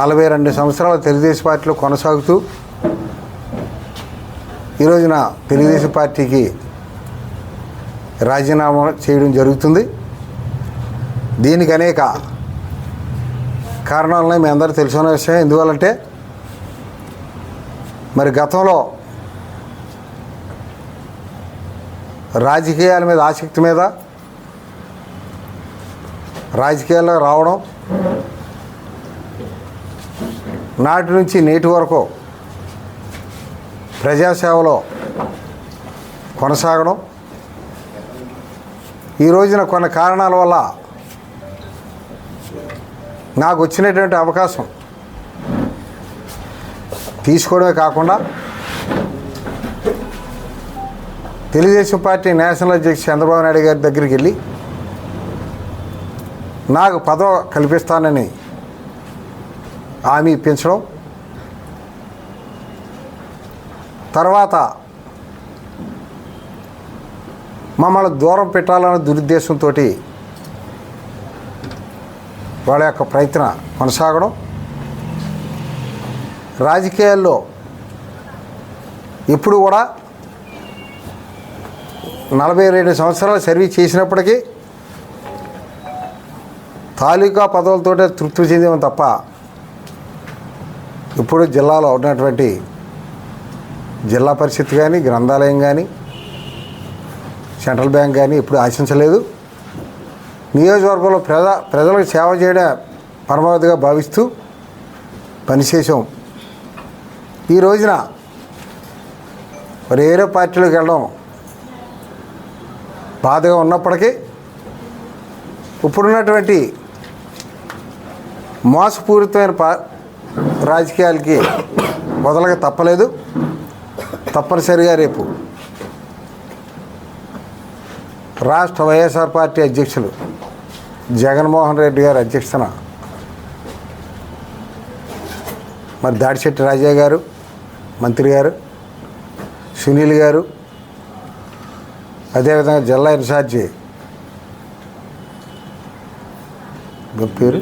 నలభై రెండు సంవత్సరాల తెలుగుదేశం పార్టీలో కొనసాగుతూ ఈ రోజున తెలుగుదేశం పార్టీకి రాజీనామా చేయడం జరుగుతుంది. దీనికి అనేక కారణాలని మీ అందరూ తెలుసుకున్న విషయం ఎందువల్లంటే మరి గతంలో రాజకీయాల మీద ఆసక్తి మీద రాజకీయాల్లో రావడం నాటి నుంచి నేటి వరకు ప్రజాసేవలో కొనసాగడం ఈ రోజున కొన్ని కారణాల వల్ల నాకు వచ్చినటువంటి అవకాశం తీసుకోవడమే కాకుండా తెలుగుదేశం పార్టీ నేషనల్ అధ్యక్షుడు చంద్రబాబు నాయుడు గారి దగ్గరికి వెళ్ళి నాకు పదవ కల్పిస్తానని హామీ ఇప్పించడం. తర్వాత మమ్మల్ని దూరం పెట్టాలన్న దురుద్దేశంతో వాళ్ళ యొక్క ప్రయత్న కొనసాగడం. రాజకీయాల్లో ఇప్పుడు కూడా నలభై రెండు సంవత్సరాలు సర్వీస్ చేసినప్పటికీ తాలూకా పదవులతోటే తృప్తి చెందాము తప్ప ఇప్పుడు జిల్లాలో ఉన్నటువంటి జిల్లా పరిషత్ కానీ గ్రంథాలయం కానీ సెంట్రల్ బ్యాంక్ కానీ ఇప్పుడు ఆశించలేదు. నియోజకవర్గంలో ప్రజ ప్రజలకు సేవ చేయడం పరమావధిగా భావిస్తూ పనిచేసాం ఈ రోజున మరి ఏరే పార్టీలోకి వెళ్ళడం బాధగా ఉన్నప్పటికీ ఇప్పుడున్నటువంటి మోసపూరితమైన పా రాజకీయాలకి మొదలగా తప్పలేదు. తప్పనిసరిగా రేపు రాష్ట్ర వైఎస్ఆర్ పార్టీ అధ్యక్షులు జగన్మోహన్ రెడ్డి గారి అధ్యక్షతన మరి దాడిశెట్టి రాజయ్య గారు మంత్రి గారు సునీల్ గారు అదేవిధంగా జిల్లా ఇన్ఛార్జి పేరు?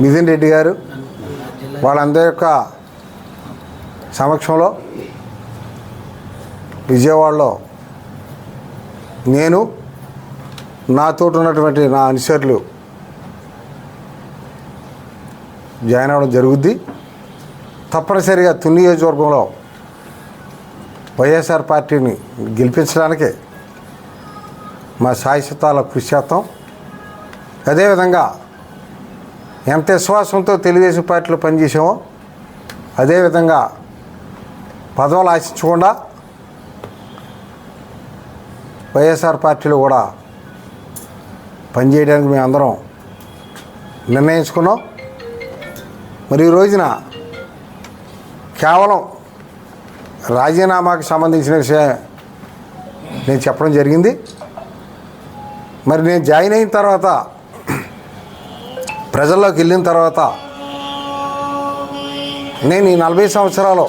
మిథున్ రెడ్డి గారు వాళ్ళందరి యొక్క సమక్షంలో విజయవాడలో నేను నాతో ఉన్నటువంటి నా అనుచరులు జాయిన్ అవ్వడం జరుగుద్ది. తప్పనిసరిగా తుని నియోజకవర్గంలో వైఎస్ఆర్ పార్టీని గెలిపించడానికి మా శాశ్వతాల కృషి చేస్తాం. అదేవిధంగా ఎంత విశ్వాసంతో తెలుగుదేశం పార్టీలో పనిచేసామో అదేవిధంగా పదవులు ఆశించకుండా వైఎస్ఆర్ పార్టీలో కూడా పనిచేయడానికి మేము అందరం నిర్ణయించుకున్నాం. మరి ఈ రోజున కేవలం రాజీనామాకు సంబంధించిన విషయం నేను చెప్పడం జరిగింది. మరి నేను జాయిన్ అయిన తర్వాత ప్రజల్లోకి వెళ్ళిన తర్వాత నేను ఈ నలభై సంవత్సరాలు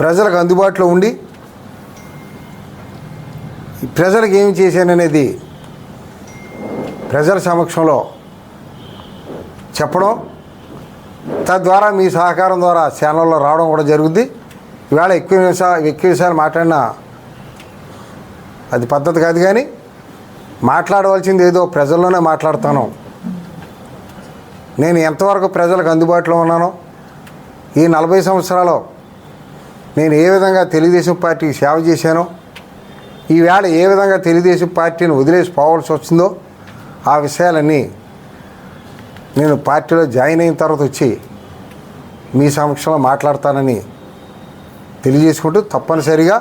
ప్రజలకు అందుబాటులో ఉండి ప్రజలకు ఏమి చేశాననేది ప్రజల సమక్షంలో చెప్పడం తద్వారా మీ సహకారం ద్వారా ఛానల్లో రావడం కూడా జరుగుద్ది. ఇవాళ ఎక్కువ నిమిషాలు ఎక్కువ విషయాలు మాట్లాడినా అది పద్ధతి కాదు కానీ మాట్లాడవలసింది ఏదో ప్రజల్లోనే మాట్లాడతాను. నేను ఎంతవరకు ప్రజలకు అందుబాటులో ఉన్నానో ఈ నలభై సంవత్సరాలు నేను ఏ విధంగా తెలుగుదేశం పార్టీకి సేవ చేశానో ఈవేళ ఏ విధంగా తెలుగుదేశం పార్టీని వదిలేసి పోవాల్సి వచ్చిందో ఆ విషయాలన్నీ నేను పార్టీలో జాయిన్ అయిన తర్వాత వచ్చి మీ సమక్షంలో మాట్లాడతానని తెలియజేసుకుంటూ తప్పనిసరిగా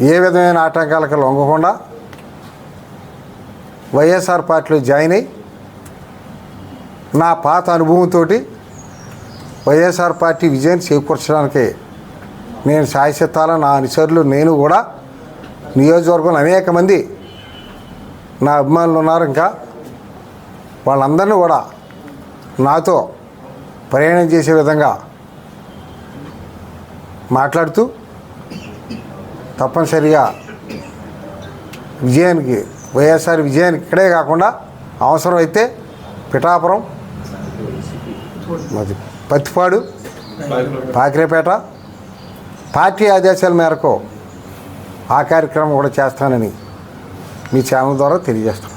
ఏ విధమైన ఆటంకాలకు లొంగకుండా వైఎస్ఆర్ పార్టీలో జాయిన్ అయ్యి నా పాత అనుభవంతో వైఎస్ఆర్ పార్టీ విజయాన్ని చేకూర్చడానికి నేను శాశ్వతాల నా అనుచరులు నేను కూడా నియోజకవర్గంలో అనేక మంది నా అభిమానులు ఉన్నారు. ఇంకా వాళ్ళందరినీ కూడా నాతో ప్రయాణం చేసే విధంగా మాట్లాడుతూ తప్పనిసరిగా విజయానికి వైఎస్ఆర్ విజయానికి ఇక్కడే కాకుండా అవసరమైతే పిఠాపురం అది పత్తిపాడు పాకిరేపేట పార్టీ ఆదేశాల మేరకు ఆ కార్యక్రమం కూడా చేస్తానని మీ ఛానల్ ద్వారా తెలియజేస్తాను